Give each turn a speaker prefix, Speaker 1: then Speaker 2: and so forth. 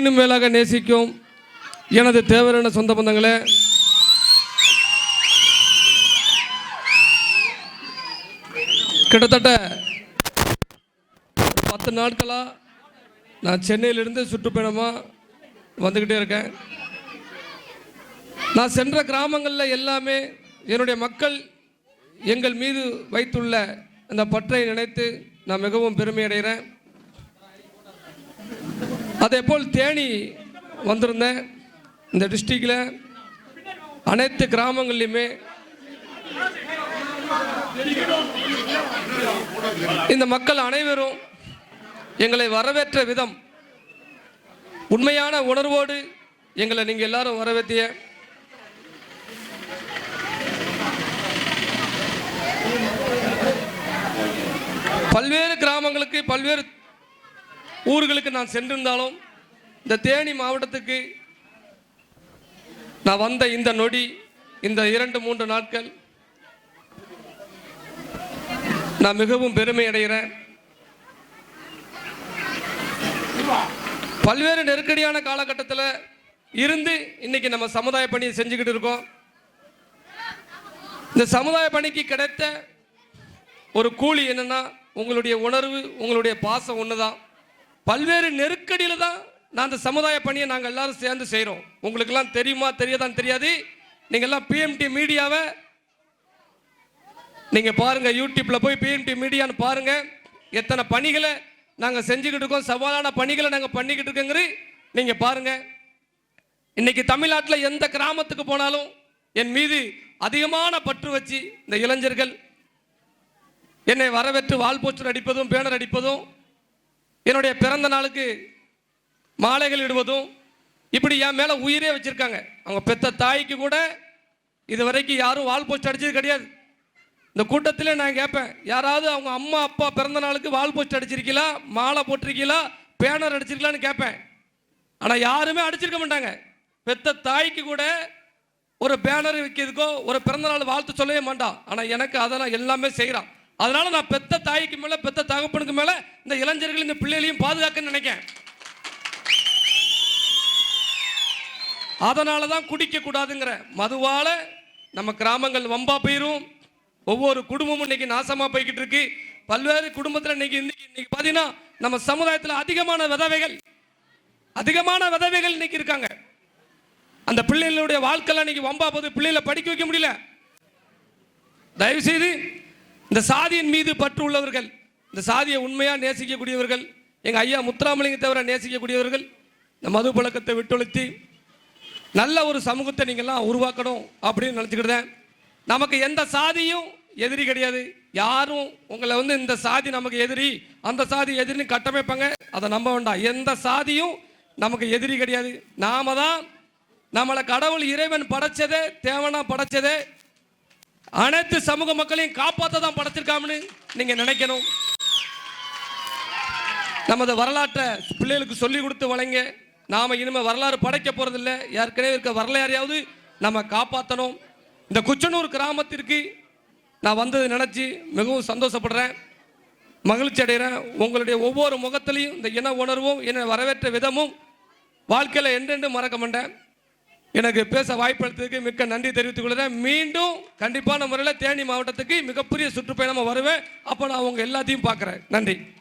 Speaker 1: இன்னும் மேலாக நேசிக்கும் எனது தேவரான சொந்த பந்தங்களே. கிட்டத்தட்ட பத்து நாட்களாக நான் சென்னையிலிருந்து சுற்றுப்பயணமாக வந்துக்கிட்டே இருக்கேன். நான் சென்ற கிராமங்களில் எல்லாமே என்னுடைய மக்கள் எங்கள் மீது வைத்துள்ள அந்த பற்றை நினைத்து நான் மிகவும் பெருமை அடைகிறேன் அதே போல் தேனி வந்திருந்தேன். இந்த டிஸ்ட்ரிக்டில் அனைத்து கிராமங்கள்லையுமே. இந்த மக்கள் அனைவரும் எங்களை வரவேற்ற விதம் உண்மையான உணர்வோடு எங்களை நீங்கள் எல்லாரும் வரவேற்றிய பல்வேறு கிராமங்களுக்கு பல்வேறு ஊர்களுக்கு நான் சென்றிருந்தாலும் இந்த தேனி மாவட்டத்துக்கு நான் வந்த இந்த நொடி இந்த இரண்டு மூன்று நாட்கள் நான் மிகவும் பெருமை அடைகிறேன் பல்வேறு நெருக்கடியான காலகட்டத்தில் இருந்து இன்னைக்கு நம்ம சமுதாய பணியை செஞ்சுக்கிட்டு இருக்கோம். இந்த சமுதாய பணிக்கு கிடைத்த ஒரு கூலி என்னன்னா உங்களுடைய உணர்வு உங்களுடைய பாசம் ஒன்று தான் பல்வேறு நெருக்கடியில் தான் நான் அந்த சமுதாய பணியை நாங்கள் எல்லாரும் சேர்ந்து செய்கிறோம் உங்களுக்கெல்லாம் தெரியுமா தெரியாதான்னு தெரியாது. நீங்கள் எல்லாம் பிஎம்டி மீடியாவை நீங்கள் பாருங்கள் யூடியூப்பில் போய் பிஎம்டி மீடியான்னு பாருங்க. எத்தனை பணிகளை நாங்கள் செஞ்சுக்கிட்டு இருக்கோம் சவாலான பணிகளை நாங்கள் பண்ணிக்கிட்டு இருக்கோங்கிறது நீங்கள் பாருங்க. இன்னைக்கு தமிழ்நாட்டில் எந்த கிராமத்துக்கு போனாலும் என் மீது அதிகமான பற்று வச்சு இந்த இளைஞர்கள் என்னை வரவேற்று வால் போஸ்டர் அடிப்பதும் பேனர் அடிப்பதும் என்னுடைய பிறந்த நாளுக்கு மாலைகள் இடுவதும் இப்படி என் மேலே உயிரே வச்சுருக்காங்க. அவங்க பெத்த தாய்க்கு கூட இது வரைக்கும் யாரும் வால் போஸ்ட் அடிச்சது கிடையாது. இந்த கூட்டத்தில் நான் கேட்பேன் யாராவது அவங்க அம்மா அப்பா பிறந்த நாளுக்கு வால் போஸ்ட் அடிச்சிருக்கீங்களா? மாலை போட்டிருக்கீங்களா? பேனர் அடிச்சிருக்கலான்னு கேட்பேன். ஆனால் யாருமே அடிச்சிருக்க மாட்டாங்க. பெத்த தாய்க்கு கூட ஒரு பேனர் வைக்கிறதுக்கோ ஒரு பிறந்தநாள் வாழ்த்து சொல்லவே மாட்டான். ஆனால் எனக்கு அதெல்லாம் எல்லாமே செய்கிறான் அதனால நான் பெத்த தாய்க்கு மேலே பெத்த தகப்பனுக்கு மேலே இந்த இளைஞர்கள் இந்த பிள்ளைகளையும் பாதுகாக்க நினைக்கிறேன் அதனால தான் குடிக்க கூடாதுங்கிற மதுவால நம்ம கிராமங்கள் வம்பா போயிரும். ஒவ்வொரு குடும்பமும் இன்னைக்கு நாசமா போய்கிட்டு இருக்கு. பல்வேறு குடும்பத்தில் இன்னைக்கு இன்னைக்கு இன்னைக்கு பார்த்தீங்கன்னா நம்ம சமுதாயத்தில் அதிகமான விதவைகள் அதிகமான விதவைகள் இன்னைக்கு இருக்காங்க. அந்த பிள்ளைகளுடைய வாழ்க்கையில் இன்னைக்கு வம்பா போது பிள்ளைகளை படிக்க வைக்க முடியல. தயவு செய்து இந்த சாதியின் மீது பற்று உள்ளவர்கள் இந்த சாதியை உண்மையாக நேசிக்கக்கூடியவர்கள் எங்கள் ஐயா முத்துராமலிங்க தவிர நேசிக்கக்கூடியவர்கள் இந்த மது பழக்கத்தை விட்டொழுத்தி நல்ல ஒரு சமூகத்தை நீங்கள்லாம் உருவாக்கணும் அப்படின்னு நினச்சிக்கிட்டேன் நமக்கு எந்த சாதியும் எதிரி கிடையாது. யாரும் உங்களை வந்து இந்த சாதி நமக்கு எதிரி அந்த சாதி எதிரின்னு கட்டமைப்பாங்க. அதை நம்ப வேண்டாம். எந்த சாதியும் நமக்கு எதிரி கிடையாது. நாம தான் நம்மளை கடவுள் இறைவன் படைச்சதே தேவனா படைச்சதே அனைத்து சமூக மக்களையும் காப்பாற்ற தான் படைச்சிருக்காமனு நீங்க நினைக்கணும். நமது வரலாற்றை பிள்ளைகளுக்கு சொல்லி கொடுத்து வழங்க நாம இனிமே வரலாறு படைக்க போறதில்ல. ஏற்கனவே இருக்க வரலாறையாவது நம்ம காப்பாற்றணும் இந்த குச்சனூர் கிராமத்திற்கு நான் வந்தது நினச்சி மிகவும் சந்தோஷப்படுறேன். மகிழ்ச்சி அடைகிறேன். உங்களுடைய ஒவ்வொரு முகத்திலையும் இந்த இன உணர்வும் என்னை வரவேற்ற விதமும் வாழ்க்கையில் என்றென்று மறக்க மாட்டேன். எனக்கு பேச வாய்ப்பளித்ததுக்கு மிக்க நன்றி தெரிவித்துக் கொள்கிறேன். மீண்டும் கண்டிப்பான முறையில் தேனி மாவட்டத்துக்கு மிகப்பெரிய சுற்றுப்பயணமாக வருவேன். அப்போ நான் உங்கள் எல்லாத்தையும் பார்க்குறேன். நன்றி.